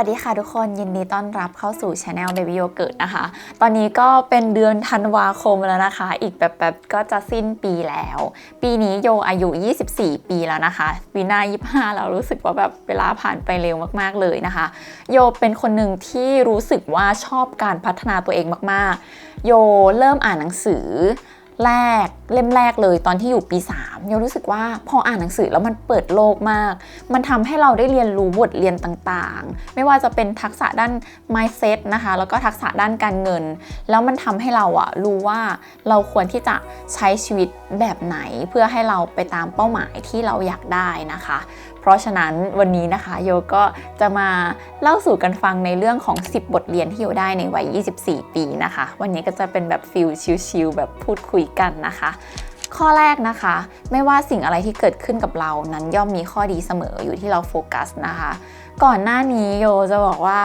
วัสดีค่ะทุกคนยินดีต้อนรับเข้าสู่ช anel Baby Yogurt นะคะ ตอนนี้ก็เป็นเดือนธันวาคมแล้วนะคะ อีกแบบแบบก็จะสิ้นปีแล้ว ปีนี้โยอายุ 24 ปีแล้วนะคะ ปีหน้า 25แล้วรู้สึกว่าแบบเวลาผ่านไปเร็วมากๆเลยนะคะ โยเป็นคนหนึ่งที่รู้สึกว่าชอบการพัฒนาตัวเองมากๆ โยเริ่มอ่านหนังสือ แรกเล่มแรกเลยตอนที่อยู่ปี3โยรู้สึกว่าพออ่านหนังสือแล้วมันเปิดโลกมาก มันทำให้เราได้เรียนรู้บทเรียนต่างๆ ไม่ว่าจะเป็นทักษะด้าน mindset นะคะ แล้วก็ทักษะด้านการเงิน แล้วมันทำให้เราอะรู้ว่าเราควรที่จะใช้ชีวิตแบบไหนเพื่อให้เราไปตามเป้าหมายที่เราอยากได้นะคะ ราะฉะนั้นวันนี้นะคะโยก็จะมาเล่าสู่กันฟังในเรื่องของ 10 บทเรียนที่โยได้ในวัย 24 ปีนะคะ วันนี้ก็จะเป็นแบบฟิลชิลๆแบบพูดคุยกันนะคะข้อแรกนะคะ ไม่ว่าสิ่งอะไรที่เกิดขึ้นกับเรานั้นย่อมมีข้อดีเสมออยู่ที่เราโฟกัสนะคะ ก่อนหน้านี้โยจะบอกว่า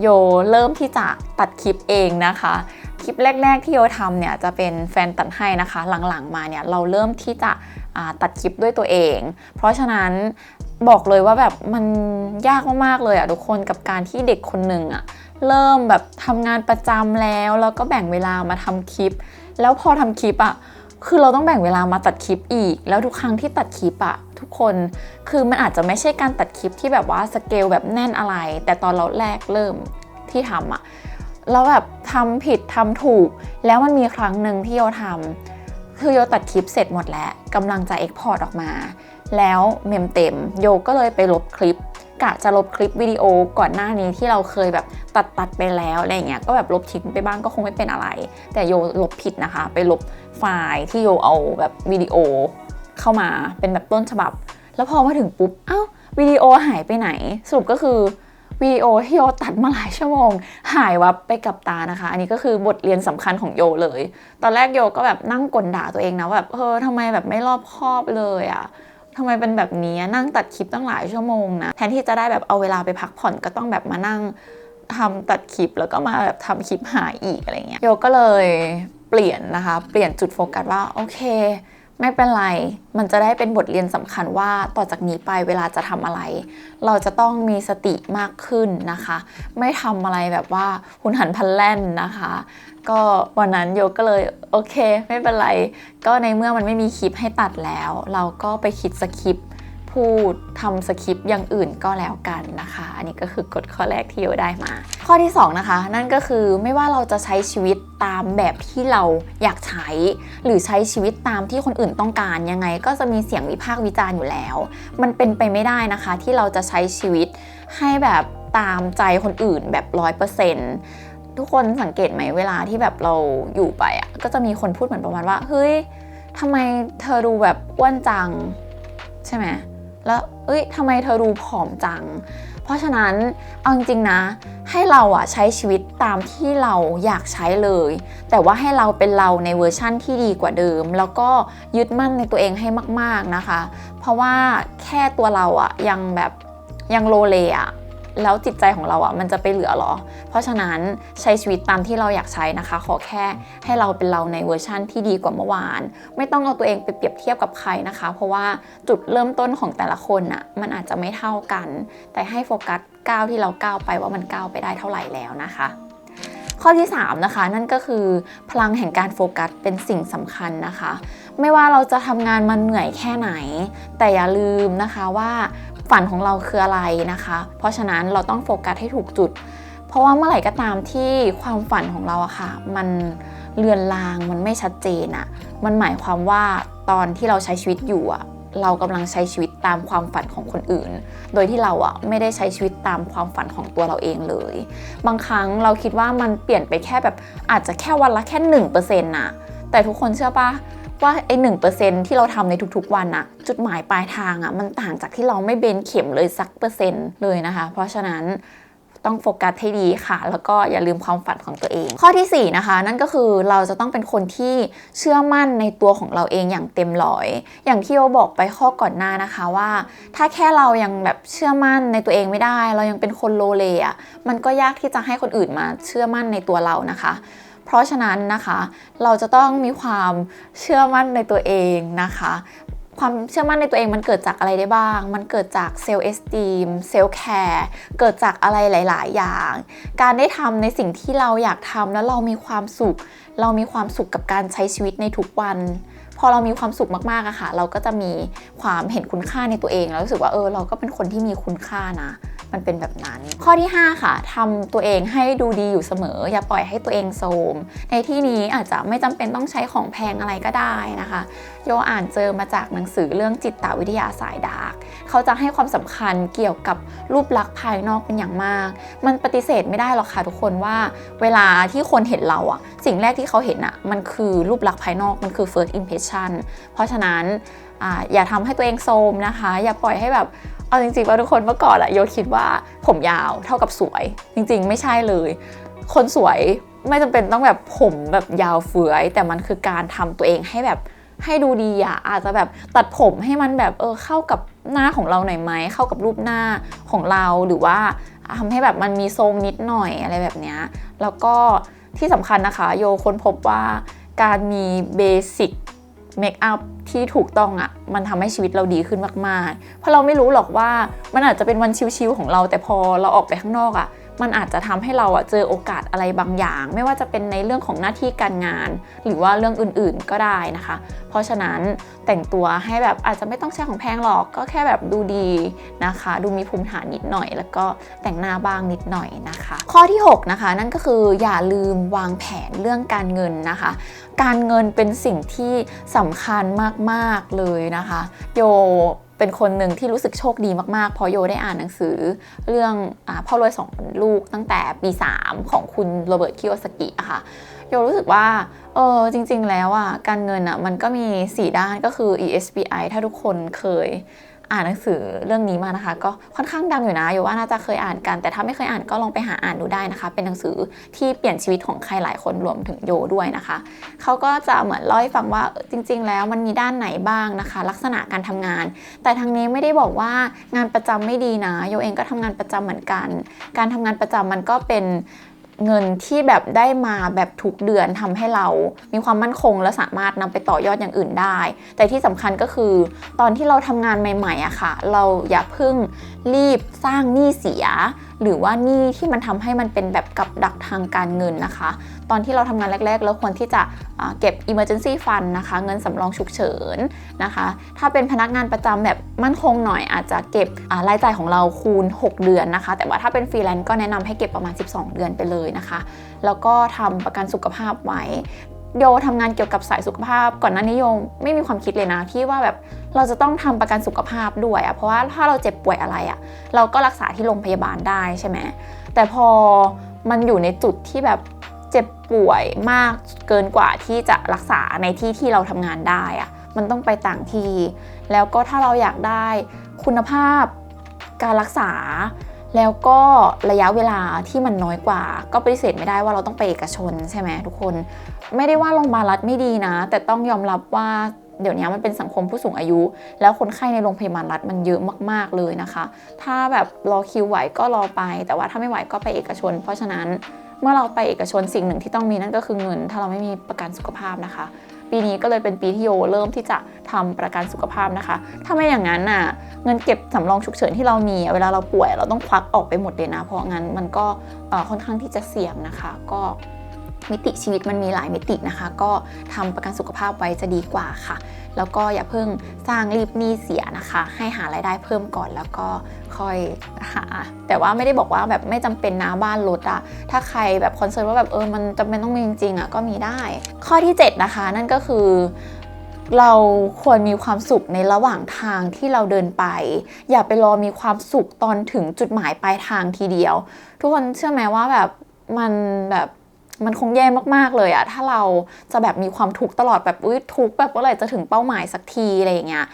โยเริ่มที่จะตัดคลิปเองนะคะ คลิปแรก ๆ ที่โยทำเนี่ยจะเป็นแฟนตัดให้นะคะ หลังๆมาเนี่ยเราเริ่มที่จะตัดคลิปด้วยตัวเอง เพราะฉะนั้น บอกเลยว่าแบบมันยากมากๆเลยอะทุกคนกับการที่เด็กคนหนึ่งอะเริ่มแบบทำงานประจำแล้วแล้วก็แบ่งเวลามาทำคลิป แล้วพอทำคลิปอะคือเราต้องแบ่งเวลามาตัดคลิปอีก แล้วทุกครั้งที่ตัดคลิปอะทุกคนคือมันอาจจะไม่ใช่การตัดคลิปที่แบบว่าสเกลแบบแน่นอะไร แต่ตอนเราแรกเริ่มที่ทำอะแล้วแบบทำผิดทำถูก แล้วมันมีครั้งหนึ่งที่โยทำคือโยตัดคลิปเสร็จหมดแล้วกำลังจะเอ็กพอร์ตออกมา แล้วเมมเต็มโยก็เลยไปลบคลิปกะจะลบคลิปวิดีโอก่อนหน้านี้ที่เราเคยแบบตัดตัดไปแล้วอะไรเงี้ยก็แบบลบทิ้งไปบ้างก็คงไม่เป็นอะไร แต่โยลบผิดนะคะ ไปลบไฟล์ที่โยเอาแบบวิดีโอเข้ามาเป็นแบบต้นฉบับ แล้วพอมาถึงปุ๊บเอ้าวิดีโอหายไปไหน สรุปก็คือวิดีโอที่โยตัดมาหลายชั่วโมง หายวับไปกับตานะคะ อันนี้ก็คือบทเรียนสำคัญของโยเลย ตอนแรกโยก็แบบนั่งกลด่าตัวเองนะว่าแบบเออทำไมแบบไม่รอบคอบเลยอะ ทำไมเป็นแบบนี้นั่งตัดคลิปตั้งหลายชั่วโมงนะแทนที่จะได้แบบเอาเวลาไปพักผ่อนก็ต้องแบบมานั่งทำตัดคลิปแล้วก็มาแบบทำคลิปหายอีกอะไรเงี้ยโยก็เลยเปลี่ยนนะคะ เปลี่ยนจุดโฟกัสว่าโอเค ไม่เป็นไร มันจะได้เป็นบทเรียนสำคัญว่าต่อจากนี้ไปเวลาจะทำอะไร เราจะต้องมีสติมากขึ้นนะคะ ไม่ทำอะไรแบบว่าหุนหันพลันแล่นนะคะ ก็วันนั้นโยก็เลยโอเค ไม่เป็นไร ก็ในเมื่อมันไม่มีคลิปให้ตัดแล้ว เราก็ไปคิดสคริปต์พูดทำสคริปต์อย่างอื่นก็แล้วกันนะคะ อันนี้ก็คือกฎข้อแรกที่โยได้มา ข้อที่ 2 นะคะ นั่นก็คือไม่ว่าเราจะใช้ชีวิตตามแบบที่เราอยากใช้ หรือใช้ชีวิตตามที่คนอื่นต้องการยังไง ก็จะมีเสียงวิพากษ์วิจารณ์อยู่แล้ว มันเป็นไปไม่ได้นะคะ ที่เราจะใช้ชีวิตให้แบบตามใจคนอื่นแบบร้อยเปอร์เซ็นต์ ทุกคนสังเกตไหมเวลาที่แบบเราอยู่ไปอะก็จะมีคนพูดเหมือนประมาณว่า เฮ้ยทำไมเธอดูแบบอ้วนจัง ใช่ไหมแล้วเอ้ยทำไมเธอดูผอมจัง เพราะฉะนั้นเอาจริงนะ ให้เราอะใช้ชีวิตตามที่เราอยากใช้เลย แต่ว่าให้เราเป็นเราในเวอร์ชั่นที่ดีกว่าเดิม แล้วก็ยึดมั่นในตัวเองให้มาก ๆนะคะ เพราะว่าแค่ตัวเราอะยังแบบยังโลเลอะ แล้วจิตใจของเราอะมันจะไปเหลือหรอ เพราะฉะนั้นใช้ชีวิตตามที่เราอยากใช้นะคะ ขอแค่ให้เราเป็นเราในเวอร์ชั่นที่ดีกว่าเมื่อวาน ไม่ต้องเอาตัวเองไปเปรียบเทียบกับใครนะคะ เพราะว่าจุดเริ่มต้นของแต่ละคนอะมันอาจจะไม่เท่ากัน แต่ให้โฟกัสก้าวที่เราก้าวไปว่ามันก้าวไปได้เท่าไหร่แล้วนะคะข้อที่ 3 นะคะ นั่นก็คือพลังแห่งการโฟกัสเป็นสิ่งสำคัญนะคะ ไม่ว่าเราจะทำงานมันเหนื่อยแค่ไหน แต่อย่าลืมนะคะว่า ฝันของเราคืออะไรนะคะ เพราะฉะนั้นเราต้องโฟกัสให้ถูกจุด เพราะว่าเมื่อไหร่ก็ตามที่ความฝันของเราอะค่ะ มันเลือนลางมันไม่ชัดเจนอะมันหมายความว่าตอนที่เราใช้ชีวิตอยู่อะเรากำลังใช้ชีวิตตามความฝันของคนอื่น โดยที่เราอะไม่ได้ใช้ชีวิตตามความฝันของตัวเราเองเลย บางครั้งเราคิดว่ามันเปลี่ยนไปแค่แบบอาจจะแค่วันละแค่หนึ่งเปอร์เซ็นต์น่ะ แต่ทุกคนเชื่อปะ ว่าไอ้หนึ่งเปอร์เซ็นที่เราทำในทุกๆวันอะจุดหมายปลายทางอะมันต่างจากที่เราไม่เบนเข็มเลยสักเปอร์เซ็นต์เลยนะคะ เพราะฉะนั้นต้องโฟกัสให้ดีค่ะ แล้วก็อย่าลืมความฝันของตัวเอง ข้อทีสี่4 นะคะ นั่นก็คือเราจะต้องเป็นคนที่เชื่อมั่นในตัวของเราเองอย่างเต็มร้อย อย่างที่โอบอกไปข้อก่อนหน้านะคะว่า ถ้าแค่เรายังแบบเชื่อมั่นในตัวเองไม่ได้ เรายังเป็นคนโลเลอะมันก็ยากที่จะให้คนอื่นมาเชื่อมั่นในตัวเรานะคะ เพราะฉะนั้นนะคะ เราจะต้องมีความเชื่อมั่นในตัวเองนะคะความเชื่อมั่นในตัวเองมันเกิดจากอะไรได้บ้าง มันเกิดจากเซลล์เอสตีม เซลล์แคร์ เกิดจากอะไรหลาย ๆ อย่าง การได้ทำในสิ่งที่เราอยากทำแล้วเรามีความสุข เรามีความสุขกับการใช้ชีวิตในทุกวัน พอเรามีความสุขมาก ๆอะค่ะ เราก็จะมีความเห็นคุณค่าในตัวเอง แล้วรู้สึกว่าเออเราก็เป็นคนที่มีคุณค่านะ มันเป็นแบบนั้น ข้อที่ 5 ค่ะทำตัวเองให้ดูดีอยู่เสมอ อย่าปล่อยให้ตัวเองโทรมในที่นี้อาจจะไม่จำเป็นต้องใช้ของแพงอะไรก็ได้นะคะ โยอ่านเจอมาจากหนังสือเรื่องจิตวิทยาสายดาร์กเขาจะให้ความสำคัญเกี่ยวกับรูปลักษณ์ภายนอกเป็นอย่างมาก มันปฏิเสธไม่ได้หรอกค่ะทุกคนว่า เวลาที่คนเห็นเราอะสิ่งแรกที่เขาเห็นอะมันคือรูปลักษณ์ภายนอกมันคือ first impression เพราะฉะนั้นออย่าทำให้ตัวเองโทรมนะคะ อย่าปล่อยให้แบบ เอาจริงๆว่าทุกคนเมื่อก่อนอะโยคิดว่าผมยาวเท่ากับสวย จริงๆ ไม่ใช่เลย คนสวยไม่จำเป็นต้องแบบผมแบบยาวเฟือย แต่มันคือการทำตัวเองให้แบบให้ดูดีอะอาจจะแบบตัดผมให้มันแบบเออเข้ากับหน้าของเราหน่อยไหมเข้ากับรูปหน้าของเราหรือว่าทำให้แบบมันมีทรงนิดหน่อยอะไรแบบเนี้ยแล้วก็ที่สำคัญนะคะ โยค้นพบว่าการมีเบสิก เมคอัพที่ถูกต้องอะ่ะมันทำให้ชีวิตเราดีขึ้นมากๆ เพราะเราไม่รู้หรอกว่ามันอาจจะเป็นวันชิวๆของเราแต่พอเราออกไปข้างนอกอะ่ะ มันอาจจะทำให้เราอะเจอโอกาสอะไรบางอย่าง ไม่ว่าจะเป็นในเรื่องของหน้าที่การงาน หรือว่าเรื่องอื่นๆก็ได้นะคะ เพราะฉะนั้นแต่งตัวให้แบบอาจจะไม่ต้องใช้ของแพงหรอกก็แค่แบบดูดีนะคะ ดูมีภูมิฐานนิดหน่อย แล้วก็แต่งหน้าบ้างนิดหน่อยนะคะ ข้อที่ 6 นะคะ นั่นก็คืออย่าลืมวางแผนเรื่องการเงินนะคะ การเงินเป็นสิ่งที่สำคัญมากๆเลยนะคะ โย เป็นคนหนึ่งที่รู้สึกโชคดีมากๆเพราะโยได้อ่านหนังสือเรื่องอพ่อรวยสองลูกตั้งแต่ปี 3 ของคุณโรเบิร์ตคิโอสกิอะค่ะโยรู้สึกว่าเออจริง ๆ แล้วอะการเงินอะมันก็มี 4 ด้านก็คือ ESBI ถ้าทุกคนเคย อ่านหนังสือเรื่องนี้มานะคะ ก็ค่อนข้างดังอยู่นะโยว่าน่าจะเคยอ่านกัน แต่ถ้าไม่เคยอ่านก็ลองไปหาอ่านดูได้นะคะ เป็นหนังสือที่เปลี่ยนชีวิตของใครหลายคนรวมถึงโยด้วยนะคะเขาก็จะเหมือนเล่าให้ฟังว่าจริง ๆ แล้วมันมีด้านไหนบ้างนะคะ ลักษณะการทำงาน แต่ทางนี้ไม่ได้บอกว่างานประจำไม่ดีนะโยเองก็ทำงานประจำเหมือนกัน การทำงานประจำมันก็เป็น เงินที่แบบได้มาแบบทุกเดือนทำให้เรามีความมั่นคงและสามารถนำไปต่อยอดอย่างอื่นได้ แต่ที่สำคัญก็คือตอนที่เราทำงานใหม่ๆอะค่ะ เราอย่าเพิ่งรีบสร้างหนี้เสีย หรือว่าหนี้ที่มันทำให้มันเป็นแบบกับดักทางการเงินนะคะ ตอนที่เราทำงานแรก ๆ แล้วควรที่จะเก็บ emergency fund นะคะ เงินสำรองฉุกเฉินนะคะ ถ้าเป็นพนักงานประจำแบบมั่นคงหน่อยอาจจะเก็บรายจ่ายของเราคูณ 6 เดือนนะคะ แต่ว่าถ้าเป็นฟรีแลนซ์ก็แนะนำให้เก็บประมาณ 12 เดือนไปเลยนะคะ แล้วก็ทำประกันสุขภาพไว้โยทำงานเกี่ยวกับสายสุขภาพก่อนหน้านี้โยไม่มีความคิดเลยนะที่ว่าแบบเราจะต้องทำประกันสุขภาพด้วยอะเพราะว่าถ้าเราเจ็บป่วยอะไรอะเราก็รักษาที่โรงพยาบาลได้ใช่ไหมแต่พอมันอยู่ในจุดที่แบบ เจ็บป่วยมากเกินกว่าที่จะรักษาในที่ที่เราทำงานได้อะมันต้องไปต่างที่ แล้วก็ถ้าเราอยากได้คุณภาพการรักษา แล้วก็ระยะเวลาที่มันน้อยกว่า ก็ปฏิเสธไม่ได้ว่าเราต้องไปเอกชนใช่ไหมทุกคน ไม่ได้ว่าโรงพยาบาลรัฐไม่ดีนะ แต่ต้องยอมรับว่าเดี๋ยวนี้มันเป็นสังคมผู้สูงอายุ แล้วคนไข้ในโรงพยาบาลรัฐมันเยอะมาก ๆเลยนะคะ ถ้าแบบรอคิวไหวก็รอไป แต่ว่าถ้าไม่ไหวก็ไปเอกชน เพราะฉะนั้น เมื่อเราไปเอกชนสิ่งหนึ่งที่ต้องมีนั่นก็คือเงิน ถ้าเราไม่มีประกันสุขภาพนะคะ ปีนี้ก็เลยเป็นปีที่โยเริ่มที่จะทำประกันสุขภาพนะคะ ถ้าไม่อย่างนั้นน่ะเงินเก็บสำรองฉุกเฉินที่เรามีเวลาเราป่วยเราต้องควักออกไปหมดเลยนะ เพราะงั้นมันก็ค่อนข้างที่จะเสี่ยงนะคะ ก็ มิติชีวิตมันมีหลายมิตินะคะ ก็ทำประกันสุขภาพไว้จะดีกว่าค่ะ แล้วก็อย่าเพิ่งสร้างรีบหนี้เสียนะคะ ให้หารายได้เพิ่มก่อนแล้วก็ค่อยหา แต่ว่าไม่ได้บอกว่าแบบไม่จำเป็นนะบ้านรถอะถ้าใครแบบคอนเซิร์นว่าแบบเออมันจำเป็นต้องมีจริงๆอะก็มีได้ ข้อที่ 7 นะคะ นั่นก็คือเราควรมีความสุขในระหว่างทางที่เราเดินไป อย่าไปรอมีความสุขตอนถึงจุดหมายปลายทางทีเดียว ทุกคนเชื่อไหมว่าแบบมันแบบ มันคงแย่มากๆเลยอะถ้าเราจะแบบมีความทุกข์ตลอดแบบอุ้ยทุกข์แบบเมื่อไรจะถึงเป้าหมายสักทีอะไรอย่างเงี้ย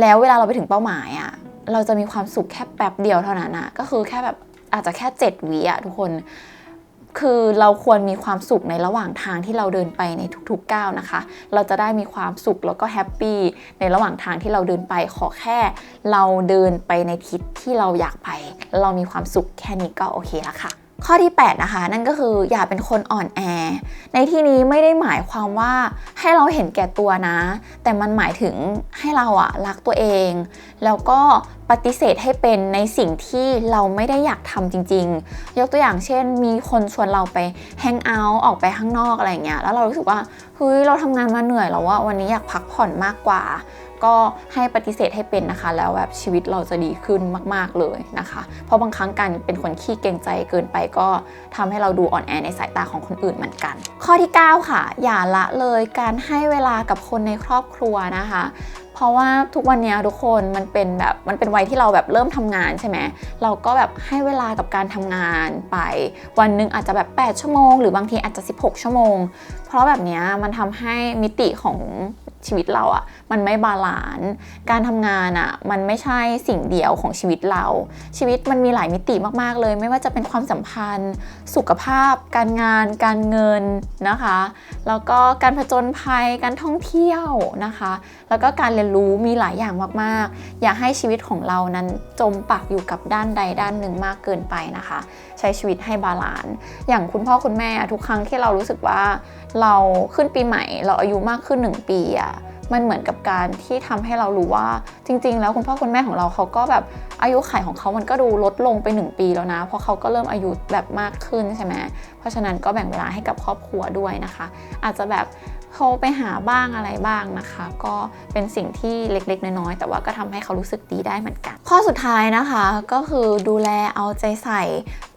แล้วเวลาเราไปถึงเป้าหมายอะเราจะมีความสุขแค่แป๊บเดียวเท่านั้นอะก็คือแค่แบบอาจจะแค่7วิอะทุกคน คือเราควรมีความสุขในระหว่างทางที่เราเดินไปในทุกๆก้าวนะคะ เราจะได้มีความสุขแล้วก็แฮปปี้ในระหว่างทางที่เราเดินไปขอแค่ เราเดินไปในทิศที่เราอยากไปแล้วเรามีความสุขแค่นี้ก็โอเคละค่ะ ข้อที่ 8 นะคะ นั่นก็คืออย่าเป็นคนอ่อนแอ ในที่นี้ไม่ได้หมายความว่าให้เราเห็นแก่ตัวนะ แต่มันหมายถึงให้เราอะรักตัวเอง แล้วก็ปฏิเสธให้เป็นในสิ่งที่เราไม่ได้อยากทำจริง ๆ ยกตัวอย่างเช่น มีคนชวนเราไปแฮงเอาท์ออกไปข้างนอกอะไรเงี้ย แล้วเรารู้สึกว่าเฮ้ยเราทำงานมาเหนื่อยแล้วว่าวันนี้อยากพักผ่อนมากกว่า ก็ให้ปฏิเสธให้เป็นนะคะ แล้วแบบชีวิตเราจะดีขึ้นมาก ๆเลยนะคะ เพราะบางครั้งการเป็นคนขี้เกรงใจเกินไปก็ทำให้เราดูอ่อนแอในสายตาของคนอื่นเหมือนกัน ข้อที่ 9 ค่ะ อย่าละเลยการให้เวลากับคนในครอบครัวนะคะ เพราะว่าทุกวันนี้ทุกคนมันเป็นแบบมันเป็นวัยที่เราแบบเริ่มทำงานใช่ไหมเราก็แบบให้เวลากับการทำงานไป วันหนึ่งอาจจะแบบ 8 ชั่วโมง หรือบางทีอาจจะ 16 ชั่วโมง ราะแบบนี้มันทำให้มิติของชีวิตเราอะ่ะมันไม่บาลานซ์การทำงานอะ่ะมันไม่ใช่สิ่งเดียวของชีวิตเรา ชีวิตมันมีหลายมิติมากๆเลย ไม่ว่าจะเป็นความสัมพันธ์ สุขภาพ การงาน การเงินนะคะ แล้วก็การผจญภัยการท่องเที่ยวนะคะ แล้วก็การเรียนรู้มีหลายอย่างมากๆ อย่าให้ชีวิตของเรานั้นจมปักอยู่กับด้านใดด้านหนึ่งมากเกินไปนะคะ ใช้ชีวิตให้บาลานซ์อย่างคุณพ่อคุณแม่ทุกครั้งที่เรารู้สึกว่าเราขึ้นปีใหม่ เราอายุมากขึ้น 1 ปีอะมันเหมือนกับการที่ทำให้เรารู้ว่าจริง ๆ แล้วคุณพ่อคุณแม่ของเราเขาก็แบบอายุขัยของเขามันก็ดูลดลงไป 1 ปีแล้วนะ เพราะเขาก็เริ่มอายุแบบมากขึ้นใช่ไหมเพราะฉะนั้นก็แบ่งเวลาให้กับครอบครัวด้วยนะคะ อาจจะแบบโทรไปหาบ้างอะไรบ้างนะคะ ก็เป็นสิ่งที่เล็กๆ น้อยๆแต่ว่าก็ทำให้เขารู้สึกดีได้เหมือนกัน ข้อสุดท้ายนะคะก็คือดูแลเอาใจใส่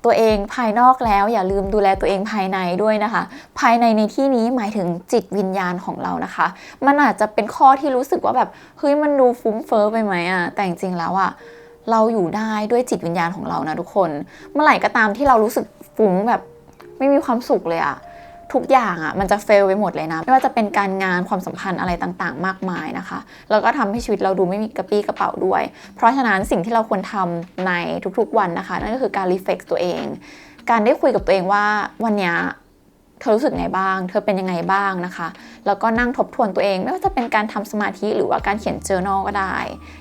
ตัวเองภายนอกแล้ว อย่าลืมดูแลตัวเองภายในด้วยนะคะ ภายในในที่นี้หมายถึงจิตวิญญาณของเรานะคะ มันอาจจะเป็นข้อที่รู้สึกว่าแบบเฮ้ยมันดูฟุ้งเฟ้อไปไหมอะแต่จริงๆแล้วอะเราอยู่ได้ด้วยจิตวิญญาณของเรานะทุกคน เมื่อไหร่ก็ตามที่เรารู้สึกฟุ้งแบบไม่มีความสุขเลยอะ ทุกอย่างอะ่ะมันจะเฟลไปหมดเลยนะ ไม่ว่าจะเป็นการงานความสัมพันธ์อะไรต่างๆ มากมายนะคะ แล้วก็ทำให้ชีวิตเราดูไม่มีกระปี้กระเป๋าด้วย เพราะฉะนั้นสิ่งที่เราควรทำในทุกๆวันนะคะ นั่นก็คือการรีเฟกตัวเอง การได้คุยกับตัวเองว่าวันนี้เธอรู้สึกไงบ้าง เธอเป็นยังไงบ้างนะคะ แล้วก็นั่งทบทวนตัวเอง ไม่ว่าจะเป็นการทำสมาธิหรือว่าการเขียน journal ก็ได้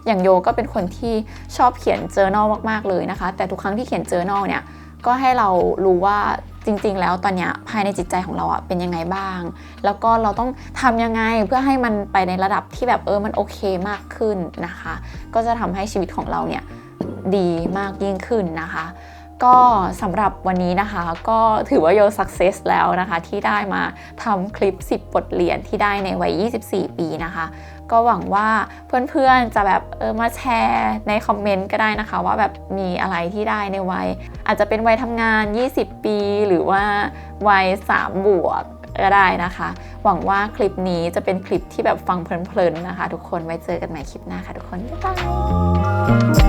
อย่างโยก็เป็นคนที่ชอบเขียน journal มากๆเลยนะคะ แต่ทุกครั้งที่เขียน journal เนี่ย ก็ให้เรารู้ว่า จริง ๆ แล้วตอนนี้ภายในจิตใจของเราอะเป็นยังไงบ้าง แล้วก็เราต้องทำยังไงเพื่อให้มันไปในระดับที่แบบเออมันโอเคมากขึ้นนะคะ ก็จะทำให้ชีวิตของเราเนี่ยดีมากยิ่งขึ้นนะคะ ก็สำหรับวันนี้นะคะ ก็ถือว่าโยสักเซสแล้วนะคะ ที่ได้มาทำคลิป 10 บทเรียนที่ได้ในวัย 24 ปีนะคะ ก็หวังว่าเพื่อนๆจะแบบเออมาแชร์ในคอมเมนต์ก็ได้นะคะ ว่าแบบมีอะไรที่ได้ในวัย อาจจะเป็นวัยทำงาน 20 ปี หรือว่าวัย 3 บวกก็ได้นะคะ หวังว่าคลิปนี้จะเป็นคลิปที่แบบฟังเพลินๆนะคะ ทุกคนไว้เจอกันใหม่คลิปหน้าค่ะทุกคนบ๊ายบาย